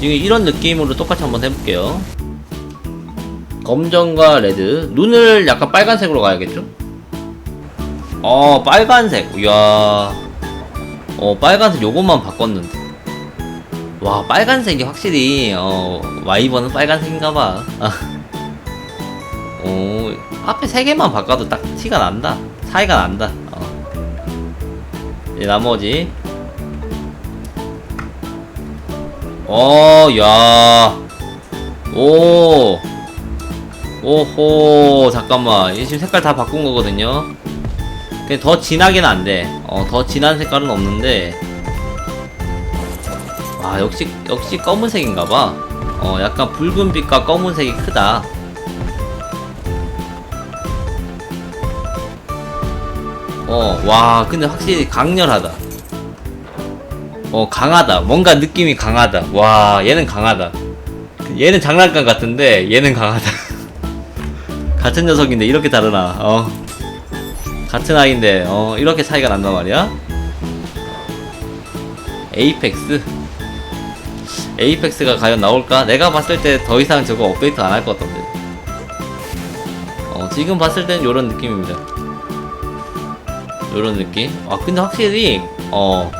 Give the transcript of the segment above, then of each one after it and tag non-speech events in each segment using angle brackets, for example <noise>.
지금 이런 느낌으로 똑같이 한번 해볼게요. 검정과 레드. 눈을 약간 빨간색으로 가야겠죠? 어, 빨간색. 이야. 어, 빨간색 요것만 바꿨는데. 와, 빨간색이 확실히, 어, 와이번은 빨간색인가봐. 아. <laughs> 오, 앞에 세 개만 바꿔도 딱 티가 난다. 차이가 난다. 어. 이제 나머지. 어, 야. 오. 오호, 잠깐만. 이 지금 색깔 다 바꾼 거거든요. 근데 더 진하게는 안 돼. 어, 더 진한 색깔은 없는데. 아, 역시, 역시 검은색인가봐. 어, 약간 붉은빛과 검은색이 크다. 어, 와, 근데 확실히 강렬하다. 어, 강하다. 뭔가 느낌이 강하다. 와, 얘는 강하다. 얘는 장난감 같은데, 얘는 강하다. <laughs> 같은 녀석인데, 이렇게 다르나, 어. 같은 아이인데, 어, 이렇게 차이가 난단 말이야? 에이펙스? 에이펙스가 과연 나올까? 내가 봤을 때 더 이상 저거 업데이트 안 할 것 같던데. 어, 지금 봤을 땐 요런 느낌입니다. 요런 느낌? 아, 근데 확실히, 어,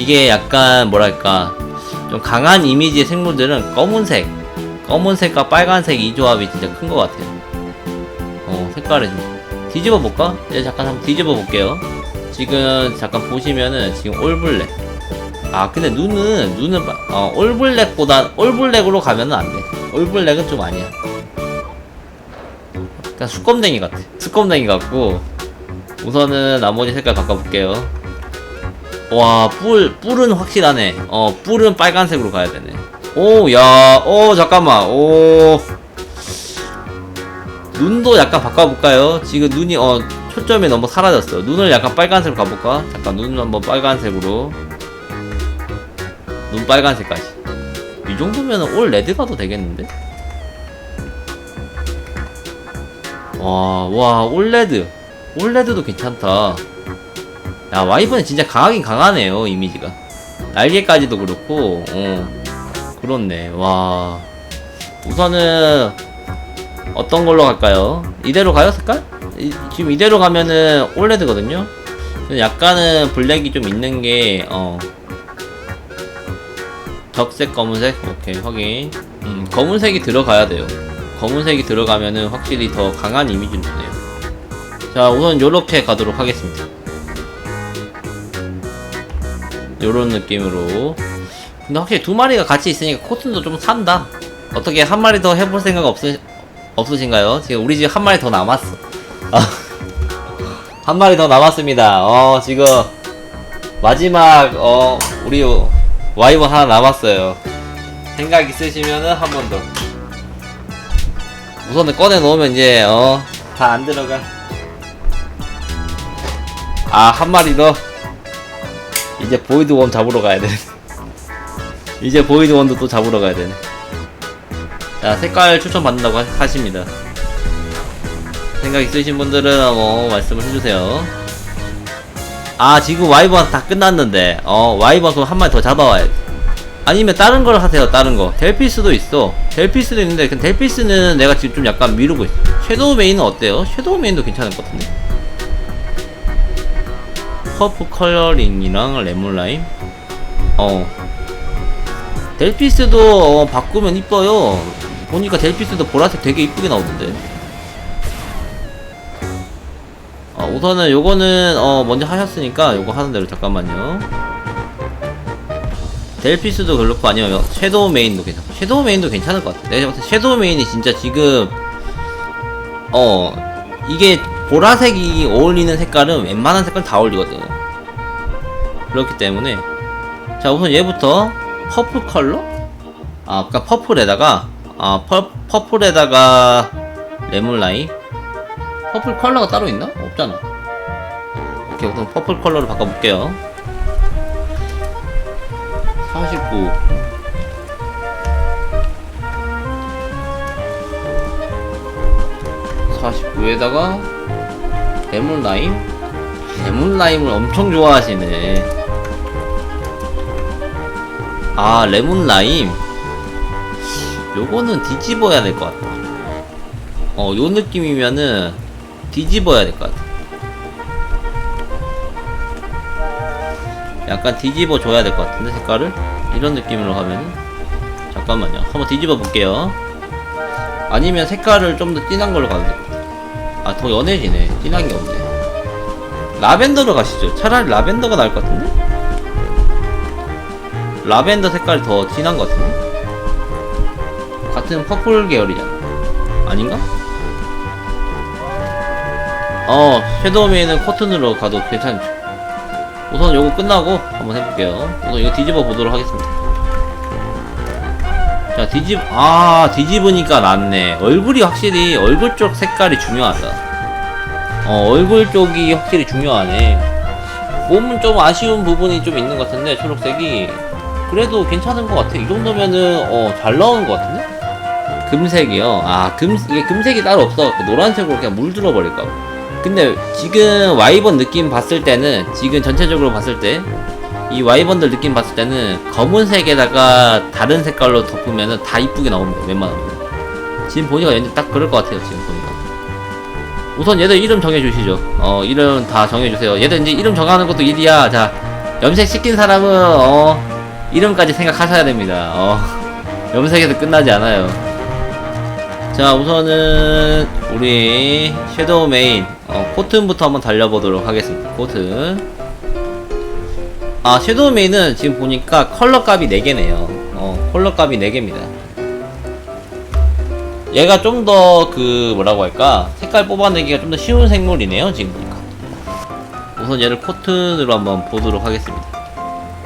이게 약간, 뭐랄까, 좀 강한 이미지의 생물들은 검은색, 검은색과 빨간색 이 조합이 진짜 큰 것 같아요. 어, 색깔이 좀. 뒤집어 볼까? 이제 잠깐 한번 뒤집어 볼게요. 지금 잠깐 보시면은 지금 올블랙. 아, 근데 눈은, 눈은, 봐- 어, 올블랙보다, 올블랙으로 가면은 안 돼. 올블랙은 좀 아니야. 그냥 수검댕이 같아. 수검댕이 같고, 우선은 나머지 색깔 바꿔볼게요. 와, 뿔, 뿔은 확실하네. 어, 뿔은 빨간색으로 가야 되네. 오, 야, 오, 잠깐만, 오. 눈도 약간 바꿔볼까요? 지금 눈이, 어, 초점이 너무 사라졌어. 눈을 약간 빨간색으로 가볼까? 잠깐, 눈 한번 빨간색으로. 눈 빨간색까지. 이 정도면 올 레드 가도 되겠는데? 와, 와, 올 레드. 올 레드도 괜찮다. 야, 와이번이 진짜 강하긴 강하네요, 이미지가. 날개까지도 그렇고, 어. 그렇네, 와. 우선은, 어떤 걸로 갈까요? 이대로 가요, 색깔? 이- 지금 이대로 가면은 올레드거든요? 약간은 블랙이 좀 있는 게, 어. 적색, 검은색? 오케이, 확인. 음, 검은색이 들어가야 돼요. 검은색이 들어가면은 확실히 더 강한 이미지를 주네요. 자, 우선 요렇게 가도록 하겠습니다. 요런 느낌으로. 근데 확실히 두 마리가 같이 있으니까 코튼도 좀 산다. 어떻게 한 마리 더 해볼 생각 없으, 없으신가요? 지금 우리 집 한 마리 더 남았어. 아, <laughs> 한 마리 더 남았습니다. 어, 지금 마지막, 어, 우리 와이번 하나 남았어요. 생각 있으시면은 한 번 더. 우선은 꺼내 놓으면 이제, 어, 다 안 들어가. 아, 한 마리 더. 이제 보이드 원 잡으러 가야 돼. <laughs> 이제 보이드 원도 또 잡으러 가야 되네. 자, 색깔 추천 받는다고 하, 하십니다. 생각 있으신 분들은 뭐 말씀을 해주세요. 아, 지금 와이번 다 끝났는데, 어, 와이번 그럼 한 마리 더 잡아와야 돼. 아니면 다른 걸 하세요, 다른 거. 델피스도 있어. 델피스도 있는데, 근데 델피스는 내가 지금 좀 약간 미루고 있어. 섀도우 메인은 어때요? 섀도우 메인도 괜찮을 것 같은데? 퍼프 컬러링이랑 레몬 라임? 어. 델피스도 어, 바꾸면 이뻐요. 보니까 델피스도 보라색 되게 이쁘게 나오던데. 어, 우선은 요거는 어, 먼저 하셨으니까 요거 하는 대로 잠깐만요. 델피스도 그렇고 아니면 섀도우 메인도 괜찮고 섀도우 메인도 괜찮을 것 같아. 내가 봤을 때 섀도우 메인이 진짜 지금 어 이게 보라색이 어울리는 색깔은 웬만한 색깔 다 어울리거든. 그렇기 때문에 자 우선 얘부터 퍼플 컬러? 아 아까 퍼플에다가 아 퍼, 퍼플에다가 레몬 라인 퍼플 컬러가 따로 있나? 없잖아. 오케이 우선 퍼플 컬러로 바꿔볼게요. 49 49에다가 레몬 라임? 레몬 라임을 엄청 좋아하시네. 아, 레몬 라임. 요거는 뒤집어야 될 것 같아. 어, 요 느낌이면은 뒤집어야 될 것 같아. 약간 뒤집어 줘야 될 것 같은데 색깔을 이런 느낌으로 하면은 잠깐만요. 한번 뒤집어 볼게요. 아니면 색깔을 좀 더 진한 걸로 가도 될것 같아. 아, 더 연해지네. 진한 게 없네. 라벤더로 가시죠. 차라리 라벤더가 나을 것 같은데? 라벤더 색깔이 더 진한 것 같은데? 같은 퍼플 계열이잖아. 아닌가? 어, 섀도우메이는 커튼으로 가도 괜찮죠. 우선 요거 끝나고 한번 해볼게요. 우선 이거 뒤집어 보도록 하겠습니다. 자, 뒤집, 아, 뒤집으니까 낫네. 얼굴이 확실히, 얼굴 쪽 색깔이 중요하다. 어, 얼굴 쪽이 확실히 중요하네. 몸은 좀 아쉬운 부분이 좀 있는 것 같은데, 초록색이. 그래도 괜찮은 것 같아. 이 정도면은, 어, 잘 나오는 것 같은데? 금색이요? 아, 금, 이게 금색이 따로 없어갖고, 노란색으로 그냥 물들어 버릴까 봐. 근데 지금 와이번 느낌 봤을 때는, 지금 전체적으로 봤을 때, 이 와이번들 느낌 봤을 때는 검은색에다가 다른 색깔로 덮으면은 다 이쁘게 나옵니다. 웬만하면. 지금 보니까 왠지 딱 그럴 것 같아요. 지금 보니까. 우선 얘들 이름 정해주시죠. 어, 이름 다 정해주세요. 얘들 이제 이름 정하는 것도 일이야. 자, 염색 시킨 사람은, 어, 이름까지 생각하셔야 됩니다. 어, <laughs> 염색에서 끝나지 않아요. 자, 우선은, 우리, 섀도우 메인, 어, 코튼부터 한번 달려보도록 하겠습니다. 코튼. 아, 섀도우 메인은 지금 보니까 컬러 값이 4개네요. 어, 컬러 값이 4개입니다. 얘가 좀 더 그 뭐라고 할까? 색깔 뽑아내기가 좀 더 쉬운 생물이네요 지금 보니까. 우선 얘를 코튼으로 한번 보도록 하겠습니다.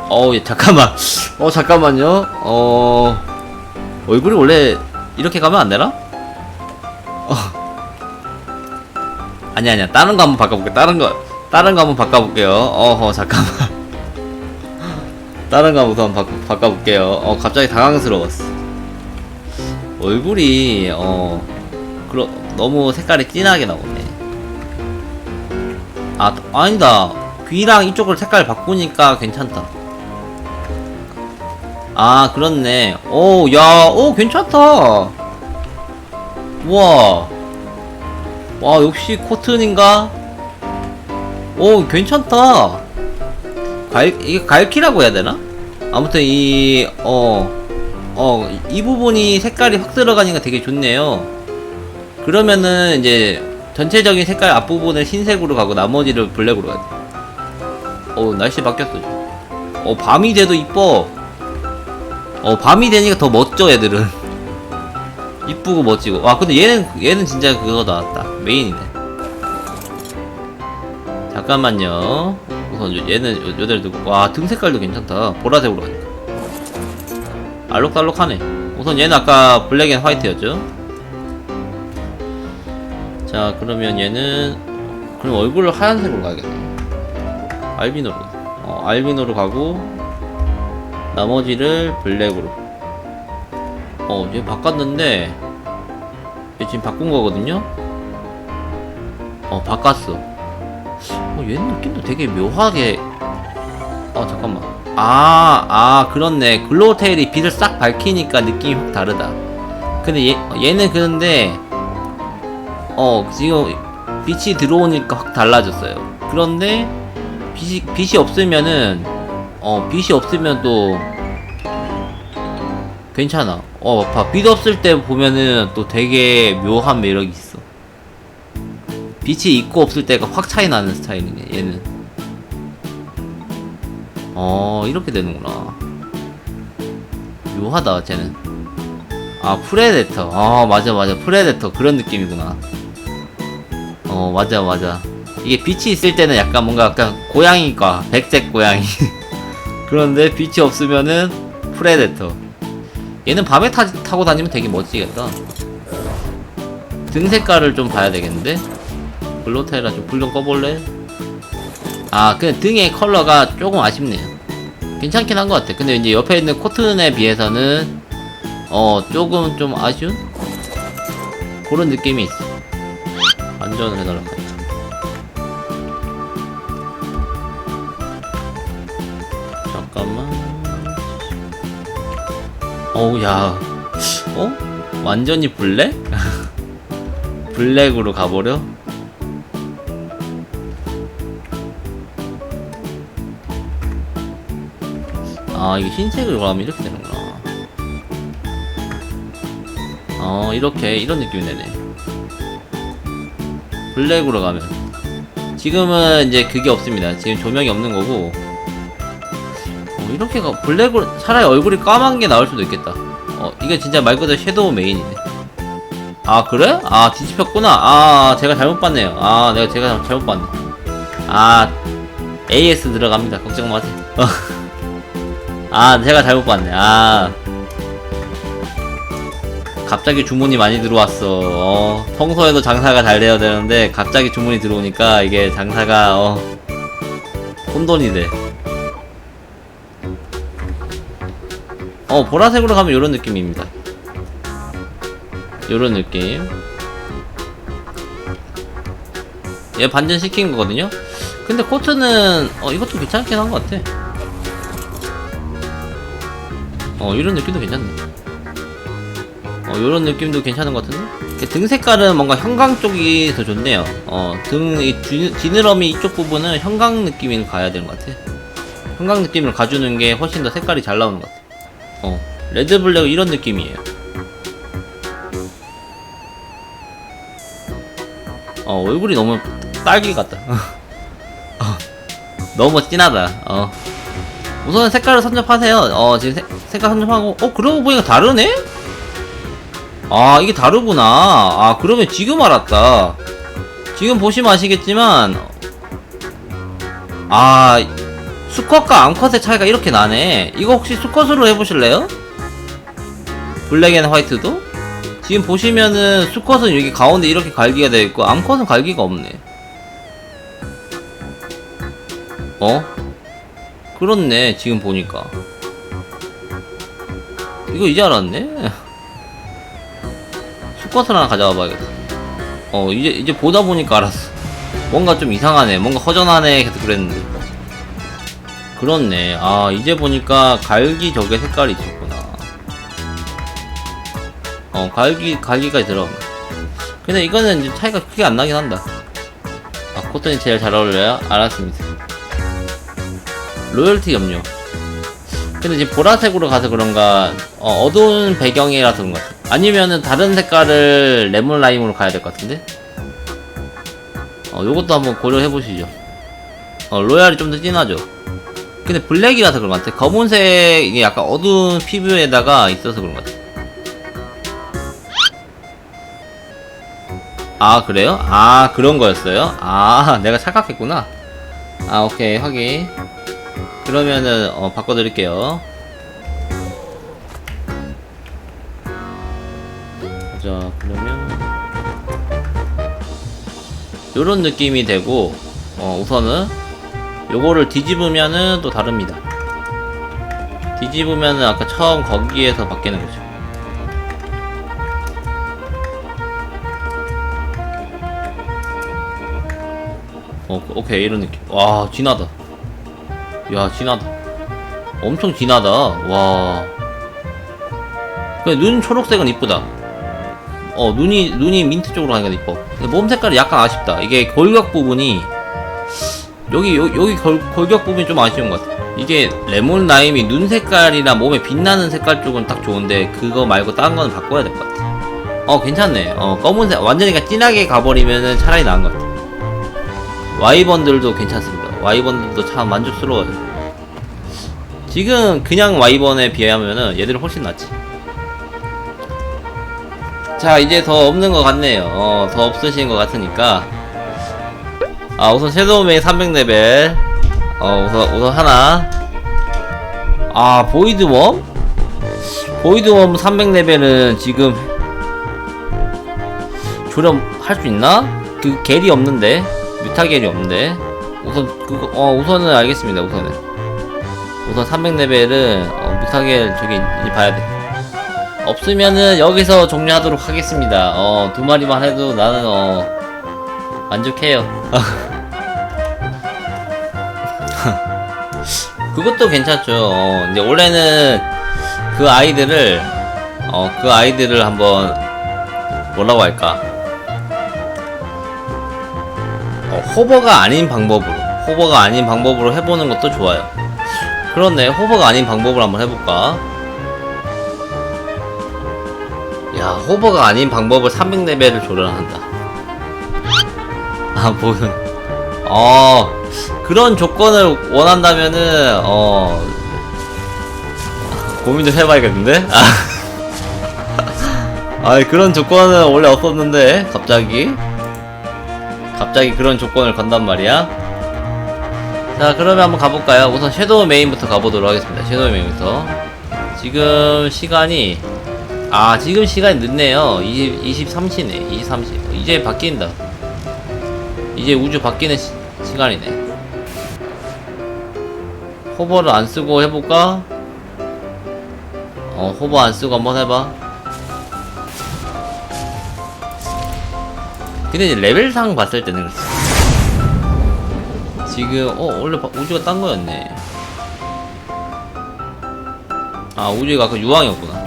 어우 얘 잠깐만. <laughs> 어 잠깐만요. 어 얼굴이 원래 이렇게 가면 안 되나? 어. 아니 아니야. 다른 거 한번 바꿔볼게. 다른 거 다른 거 한번 바꿔볼게요. 어허 잠깐만 다른 거 우선 바꿔, 바꿔볼게요 어 갑자기 당황스러웠어 얼굴이 어 그러 너무 색깔이 진하게 나오네. 아 아니다 귀랑 이쪽을 색깔 바꾸니까 괜찮다. 아 그렇네. 오 야 오 괜찮다. 우와 와 역시 코튼인가? 오 괜찮다. 갈 이게 갈키라고 해야 되나? 아무튼 이 어 어, 이 부분이 색깔이 확 들어가니까 되게 좋네요. 그러면은 이제 전체적인 색깔 앞부분을 흰색으로 가고 나머지를 블랙으로 가야 돼. 어, 날씨 바뀌었어. 어, 밤이 돼도 이뻐. 어, 밤이 되니까 더 멋져, 얘들은. <laughs> 이쁘고 멋지고. 와, 근데 얘는, 얘는 진짜 그거 나왔다. 메인이네. 잠깐만요. 우선 얘는 요, 요대로 두고. 와, 등 색깔도 괜찮다. 보라색으로 가니까. 알록달록하네. 우선 얘는 아까 블랙 앤 화이트였죠? 자 그러면 얘는 그럼 얼굴을 하얀색으로 가야겠네. 알비노로. 어, 알비노로 가고 나머지를 블랙으로. 어얘 바꿨는데 얘 지금 바꾼 거거든요? 어 바꿨어 어 얘는 느낌도 되게 묘하게 어 잠깐만 아, 아, 그렇네. 글로테일이 빛을 싹 밝히니까 느낌이 확 다르다. 근데 얘, 얘는 그런데, 어, 지금 빛이 들어오니까 확 달라졌어요. 그런데, 빛이, 빛이 없으면은, 어, 빛이 없으면 또, 괜찮아. 어, 봐. 빛 없을 때 보면은 또 되게 묘한 매력이 있어. 빛이 있고 없을 때가 확 차이 나는 스타일이네, 얘는. 어 이렇게 되는구나. 묘하다 쟤는. 아 프레데터. 아 맞아 맞아. 프레데터. 그런 느낌이구나. 어 맞아 맞아. 이게 빛이 있을 때는 약간 뭔가 약간 고양이과 백색 고양이. <laughs> 그런데 빛이 없으면은 프레데터. 얘는 밤에 타, 타고 다니면 되게 멋지겠다. 등 색깔을 좀 봐야 되겠는데 블로테라 좀 불 좀 꺼볼래? 아, 그 등의 컬러가 조금 아쉽네요. 괜찮긴 한 것 같아. 근데 이제 옆에 있는 코튼에 비해서는 어 조금 좀 아쉬운 그런 느낌이 있어. 안전을 해달라고. 잠깐만. 어우 야 어? 완전히 블랙? <laughs> 블랙으로 가버려? 아 이게 흰색을 가면 이렇게 되는구나. 어 이렇게 이런 느낌이 되네. 블랙으로 가면. 지금은 이제 그게 없습니다. 지금 조명이 없는 거고. 어, 이렇게 가 블랙으로 차라리 얼굴이 까만 게 나올 수도 있겠다. 어 이게 진짜 말 그대로 섀도우 메인이네. 아 그래? 아 뒤집혔구나. 아 제가 잘못 봤네요. 아 내가 제가 잘못 봤네. 아 AS 들어갑니다. 걱정 마세요 <laughs> 아 제가 잘못 봤네 아 갑자기 주문이 많이 들어왔어 어, 평소에도 장사가 잘 돼야 되는데 갑자기 주문이 들어오니까 이게 장사가 어 혼돈이 돼 어, 보라색으로 가면 이런 느낌입니다. 요런 느낌. 얘 반전 시킨 거거든요? 근데 코트는, 어, 이것도 괜찮긴 한 것 같아. 어, 이런 느낌도 괜찮네. 어, 요런 느낌도 괜찮은 것 같은데? 등 색깔은 뭔가 형광 쪽이 더 좋네요. 어, 등, 이 쥐- 지느러미 이쪽 부분은 형광 느낌이 가야 되는 것 같아. 형광 느낌을 가주는 게 훨씬 더 색깔이 잘 나오는 것 같아. 어, 레드 블랙 이런 느낌이에요. 어, 얼굴이 너무 딸기 같다. <laughs> 어, 너무 진하다. 어. 우선 색깔을 선접하세요. 어, 지금 색, 색깔 선접하고, 어, 그러고 보니까 다르네? 아, 이게 다르구나. 아, 그러면 지금 알았다. 지금 보시면 아시겠지만, 아, 수컷과 암컷의 차이가 이렇게 나네. 이거 혹시 수컷으로 해보실래요? 블랙 앤 화이트도? 지금 보시면은 수컷은 여기 가운데 이렇게 갈기가 되어 있고 암컷은 갈기가 없네. 어? 그렇네. 지금 보니까. 이거 이제 알았네. 수컷을 하나 가져와 봐야겠다. 어, 이제, 이제 보다 보니까 알았어. 뭔가 좀 이상하네. 뭔가 허전하네. 계속 그랬는데. 그렇네. 아, 이제 보니까 갈기 저게 색깔이 있었구나. 어, 갈기, 갈기가 들어가. 근데 이거는 이제 차이가 크게 안 나긴 한다. 아, 코튼이 제일 잘 어울려요? 알았습니다. 로열티 염료. 근데 지금 보라색으로 가서 그런가, 어, 어두운 배경이라서 그런 것 같아. 아니면은 다른 색깔을 레몬 라임으로 가야 될 것 같은데? 어, 요것도 한번 고려해 보시죠. 어, 로얄이 좀 더 진하죠? 근데 블랙이라서 그런 것 같아. 검은색, 이게 약간 어두운 피부에다가 있어서 그런 것 같아. 아, 그래요? 아, 그런 거였어요? 아, <laughs> 내가 착각했구나. 아, 오케이, 확인. 그러면은, 어, 바꿔드릴게요. 자, 그러면. 요런 느낌이 되고, 어, 우선은, 요거를 뒤집으면은 또 다릅니다. 뒤집으면은 아까 처음 거기에서 바뀌는 거죠. 어, 오케이 이런 느낌. 와, 진하다. 야, 진하다. 엄청 진하다. 와. 눈 초록색은 이쁘다. 어, 눈이 눈이 민트 쪽으로 가니까 이뻐. 몸 색깔이 약간 아쉽다. 이게 골격 부분이 여기 여, 여기 골, 골격 부분이 좀 아쉬운 것 같아. 이게 레몬 라임이 눈 색깔이나 몸에 빛나는 색깔 쪽은 딱 좋은데 그거 말고 다른 거는 바꿔야 될 것 같아. 어 괜찮네. 어 검은색 완전히 진하게 가버리면은 차라리 나은 것 같아. 와이번들도 괜찮습니다. 와이번들도 참 만족스러워요. 지금 그냥 와이번에 비하면은 얘들은 훨씬 낫지. 자 이제 더 없는 것 같네요. 어, 더 없으신 것 같으니까 아 우선 섀도우메이 300레벨 어 우선 우선 하나 아 보이드웜 보이드웜 300레벨은 지금 조련할 수 있나? 그 겔이 없는데 뮤타 겔이 없는데 우선 그거 어 우선은 알겠습니다 우선은 우선 300레벨은 어, 뮤타겔 저기 이제 봐야 돼 없으면은 여기서 종료하도록 하겠습니다 어 두 마리만 해도 나는 어 만족해요 <laughs> 그것도 괜찮죠. 어, 이제 원래는 그 아이들을 어, 그 아이들을 한번 뭐라고 할까? 호버가 아닌 방법으로, 호버가 아닌 방법으로 해보는 것도 좋아요. 그렇네, 호버가 아닌 방법으로 한번 해볼까? 야, 호버가 아닌 방법을 300레벨을 조련한다. 아, 뭐, 어, 그런 조건을 원한다면은, 어, 고민 좀 해봐야겠는데? 아. <laughs> 아 그런 조건은 원래 없었는데 갑자기 갑자기 그런 조건을 건단 말이야. 자 그러면 한번 가볼까요? 우선 섀도우 메인부터 가보도록 하겠습니다. 섀도우 메인부터. 지금 시간이 아 지금 시간이 늦네요. 20, 23시네. 23시. 이제 바뀐다. 이제 우주 바뀌는 시, 시간이네. 호버를 안 쓰고 해볼까? 어 호버 안 쓰고 한번 해봐 근데 이제 레벨상 봤을 때는 그렇지. 지금 어 원래 바- 우주가 딴 거였네. 아 우주가 그 유황이었구나.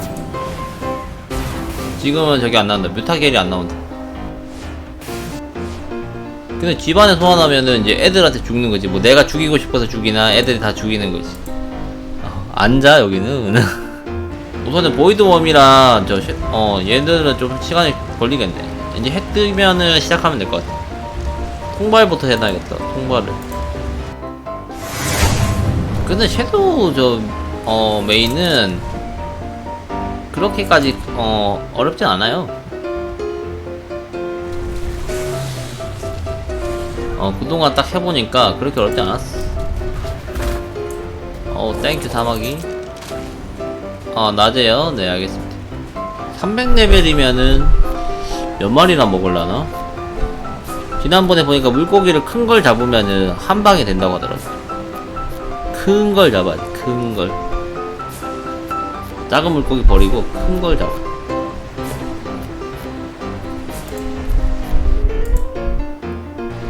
지금은 저기 안 나온다. 뮤타겔이 안 나온다. 근데 집안에 소환하면은 이제 애들한테 죽는 거지. 뭐 내가 죽이고 싶어서 죽이나 애들이 다 죽이는 거지. 어, 앉아 여기는. <laughs> 우선은 보이드웜이랑 저어 얘들은 좀 시간이 걸리겠네. 이제 해 뜨면은 시작하면 될 것 같아. 통발부터 해놔야겠다. 통발을. 근데 섀도우 저 어, 메인은 그렇게까지 어, 어렵진 않아요. 어 그동안 딱 해보니까 그렇게 어렵지 않았어. 어 땡큐 사마귀. 어 낮에요. 네 알겠습니다. 300레벨이면은 몇 마리나 먹을라나? 지난번에 보니까 물고기를 큰 걸 잡으면은 한 방에 된다고 하더라고. 큰 걸 잡아야 돼, 큰 걸. 작은 물고기 버리고 큰 걸 잡아.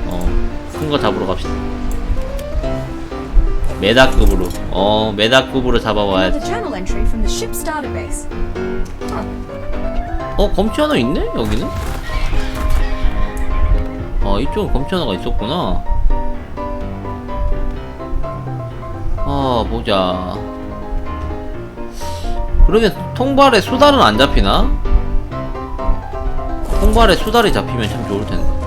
어, 큰 거 잡으러 갑시다. 메다급으로. 어, 메다급으로 잡아와야지. 어, 검치 하나 있네? 여기는? 어, 이쪽은 검치 하나가 있었구나. 아, 보자. 그러면 통발에 수달은 안 잡히나? 통발에 수달이 잡히면 참 좋을 텐데.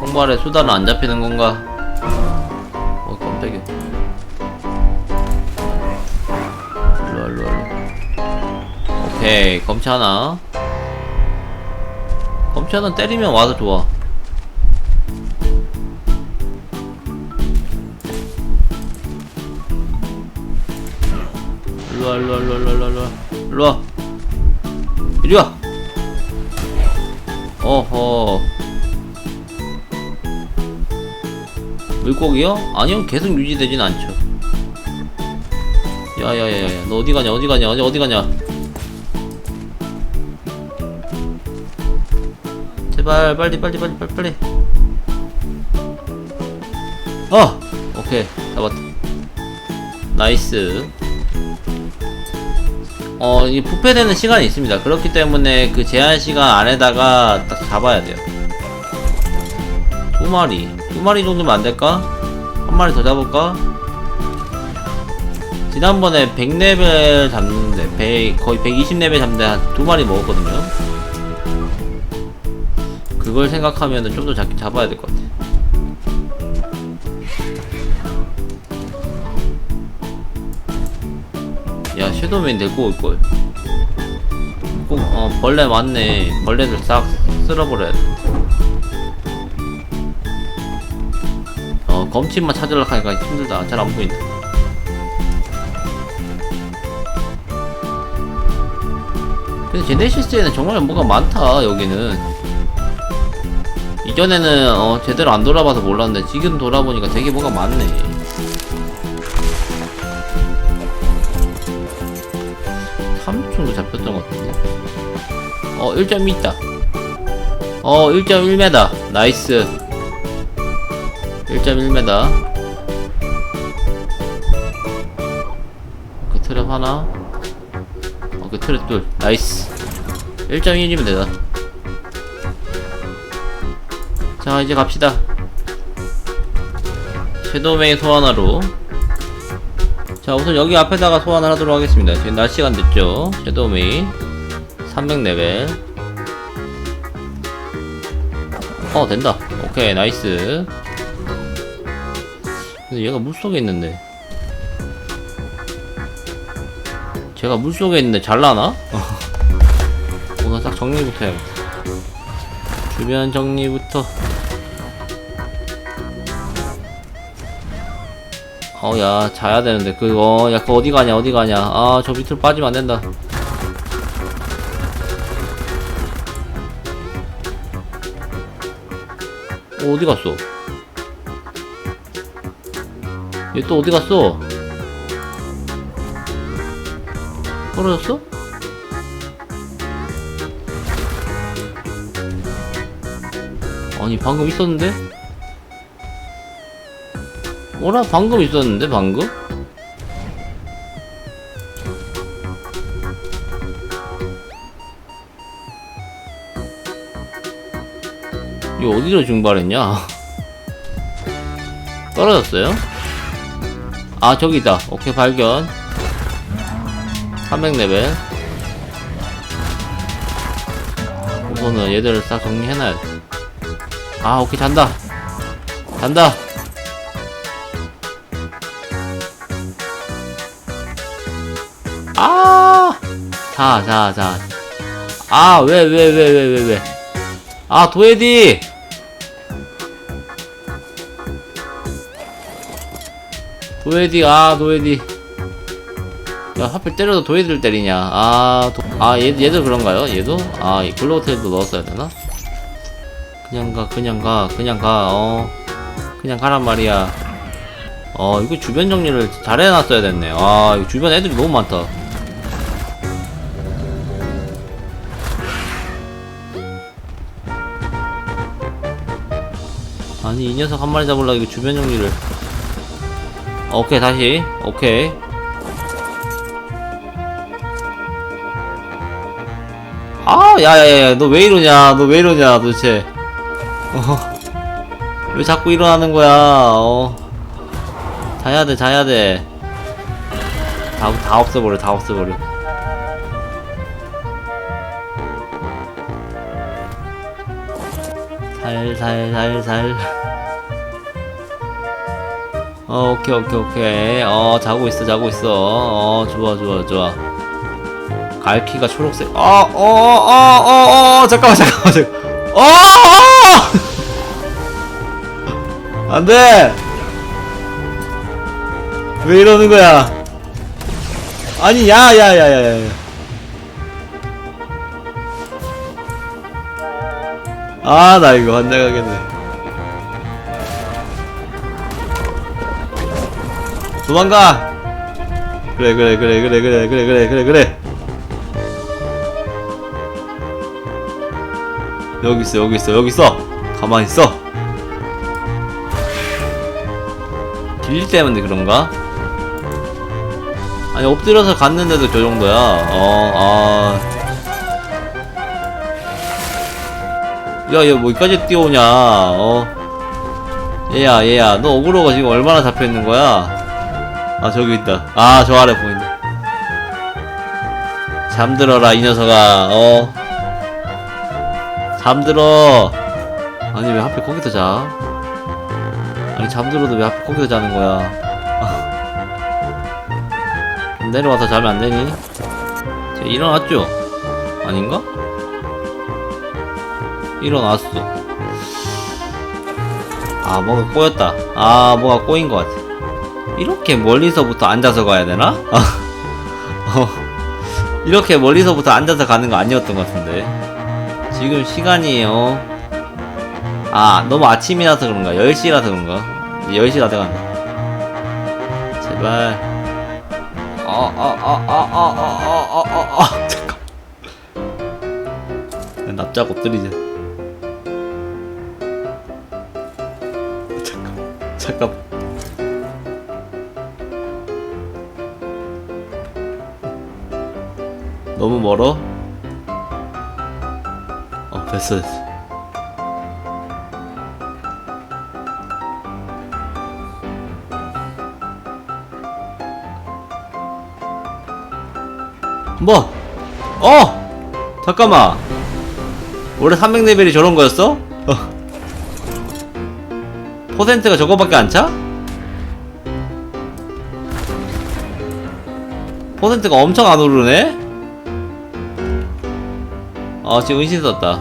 통발에 수달은 안 잡히는 건가? 오케이 검치 하나 때리면 와서 좋아. 일로와 일로와 일로와 일로와 일로와. 일로와. 이리와. 어허. 물고기요? 아니요 계속 유지되진 않죠. 야야야야. 너 어디 가냐 어디 가냐 어디 어디 가냐 제발 빨리 빨리 빨리 빨리 빨리 어! 오케이. 잡았다. 나이스. 어 이 부패되는 시간이 있습니다. 그렇기 때문에 그 제한 시간 안에다가 딱 잡아야 돼요. 두 마리. 두 마리 정도면 안 될까? 한 마리 더 잡을까? 지난번에 100레벨 잡는데 100, 거의 120레벨 잡는데 한 두 마리 먹었거든요. 그걸 생각하면은 좀더 잡아야 될 것 같아. 야 섀도우맨 데리고 올걸. 꼭, 어 벌레 많네. 벌레들 싹 쓸어버려야 돼. 어 검침만 찾으려고 하니까 힘들다. 잘 안 보인다. 근데 제네시스에는 정말 뭐가 많다 여기는 이전에는 어, 제대로 안 돌아봐서 몰랐는데 지금 돌아보니까 되게 뭐가 많네. 삼촌도 잡혔던 것 같은데. 어 1.2 있다. 어 1.1m 나이스. 1.1m 그 트랩 하나. 어그 트랩 둘. 나이스. 1.2m면 되다. 자 이제 갑시다. 섀도우메이 소환하러. 자 우선 여기 앞에다가 소환을 하도록 하겠습니다. 지금 낮 시간 됐죠? 섀도우메이 300레벨. 어 된다. 오케이 나이스. 근데 얘가 물속에 있는데. 제가 물속에 있는데 잘나나? <laughs> 오늘 딱 정리부터 해야겠다. 주변 정리부터 어야 자야 되는데 그거 야 그거 어디 가냐 어디 가냐 아 저 밑으로 빠지면 안 된다 어, 어디 갔어? 얘 또 어디 갔어? 떨어졌어? 아니 방금 있었는데? 뭐라? 방금 있었는데 방금? 이거 어디로 증발했냐? <laughs> 떨어졌어요? 아 저기 있다. 오케이 발견. 300레벨. 우선은 얘들을 싹 정리해놔야 돼 아 오케이 잔다. 잔다 자, 자, 자. 아, 왜, 왜, 왜, 왜, 왜, 왜. 아, 도에디! 도에디, 아, 도에디. 야, 하필 때려도 도에디를 때리냐. 아, 도, 아, 얘, 얘도 그런가요? 얘도? 아, 이 글로텔도 넣었어야 되나? 그냥 가, 그냥 가, 그냥 가, 어. 그냥 가란 말이야. 어, 이거 주변 정리를 잘 해놨어야 됐네. 아, 이거 주변 애들이 너무 많다. 아니, 이 녀석 한 마리 잡으려고 이거 주변 정리를. 오케이, 다시. 오케이. 아, 야, 야, 야, 너 왜 이러냐? 너 왜 이러냐, 도대체. 어. 왜 자꾸 일어나는 거야, 어. 자야 돼, 자야 돼. 다, 다 없애버려, 다 없애버려. 살, 살, 살, 살. 어, 오케이, 오케이, 오케이. 어, 자고 있어, 자고 있어. 어, 좋아, 좋아, 좋아. 갈피가 초록색. 어, 어, 어, 어, 어, 어, 잠깐만, 잠깐만, 잠깐만. 어, 어! 안 돼! 왜 이러는 거야? 아니, 야, 야, 야, 야, 야. 아, 나 이거 환장하겠네. 도망가! 그래, 그래, 그래, 그래, 그래, 그래, 그래, 그래, 그래. 여기 있어, 여기 있어, 여기 있어. 가만히 있어. 길 때문에 그런가? 아니 엎드려서 갔는데도 저 정도야. 어, 아. 야, 얘 뭐기까지 뛰어오냐? 어. 얘야, 얘야, 너 어그로가 지금 얼마나 잡혀 있는 거야? 아, 저기 있다. 아, 저 아래 보인다. 잠들어라, 이 녀석아. 어. 잠들어. 아니 왜 하필 거기서 자? 아니 잠들어도 왜 하필 거기서 자는 거야? 좀 내려와서 자면 안 되니? 쟤 일어났죠? 아닌가? 일어났어. 아 뭐가 꼬였다. 아 뭐가 꼬인 것 같아. 이렇게 멀리서부터 앉아서 가야 되나? 어. 이렇게 멀리서부터 앉아서 가는 거 아니었던 것 같은데. 지금 시간이에요. 아, 너무 아침이라서 그런가? 10시라서 그런가? 10시 다 돼간다. 제발. 어, 어, 어, 어, 어, 어, 어, 어, 어, 어, 잠깐. 납작 엎드리자. 잠깐, 잠깐. 너무 멀어? 어 됐어 됐어 뭐? 어! 잠깐만 원래 300레벨이 저런 거였어? 어. 퍼센트가 저거밖에 안 차? 퍼센트가 엄청 안 오르네? 아 지금 은신 썼다.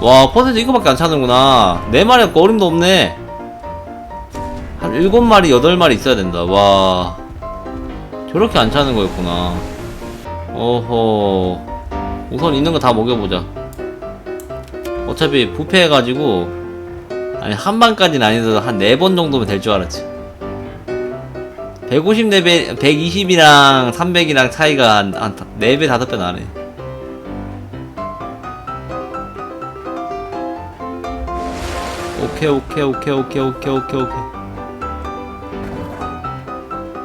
와 퍼센트 이거밖에 안 차는구나. 네 마리 없고 어림도 없네. 한 7마리 8마리 있어야 된다. 와. 저렇게 안 차는 거였구나. 어허. 우선 있는 거 다 먹여보자. 어차피 부패해가지고 아니 한 방까지는 아니어도 한 네 번 정도면 될 줄 알았지. 150 레벨 120이랑 300이랑 차이가 한, 한 4배 5배 나네 오케이 오케이 오케이 오케이 오케이 오케이 오케이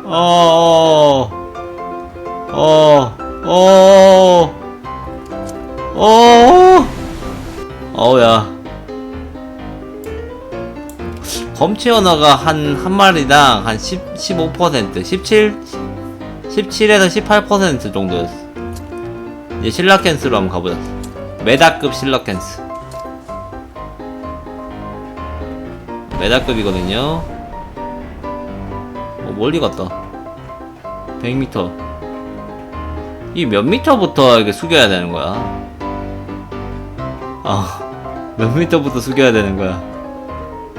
어어어어 어어 어어 어우야 검치 언어가 한, 한 마리당 한 10, 15%, 17, 17에서 18% 정도였어. 이제 실라켄스로 한번 가보자. 메다급 실라켄스. 메다급이거든요. 어, 멀리 갔다. 100m. 이 몇 미터부터 이렇게 숙여야 되는 거야? 아, <laughs> 몇 미터부터 숙여야 되는 거야?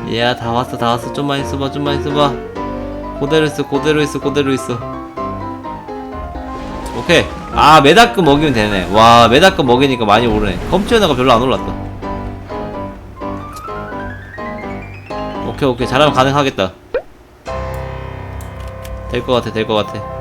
이야 다 왔어 다 왔어 좀만 있어봐 좀만 있어봐 그대로 있어 그대로 있어 그대로 있어 오케이 아 메다급 먹이면 되네 와 메다급 먹이니까 많이 오르네 검치연어가 별로 안 올랐다 오케이 오케이. 잘하면 가능하겠다. 될 것 같아 될 것 같아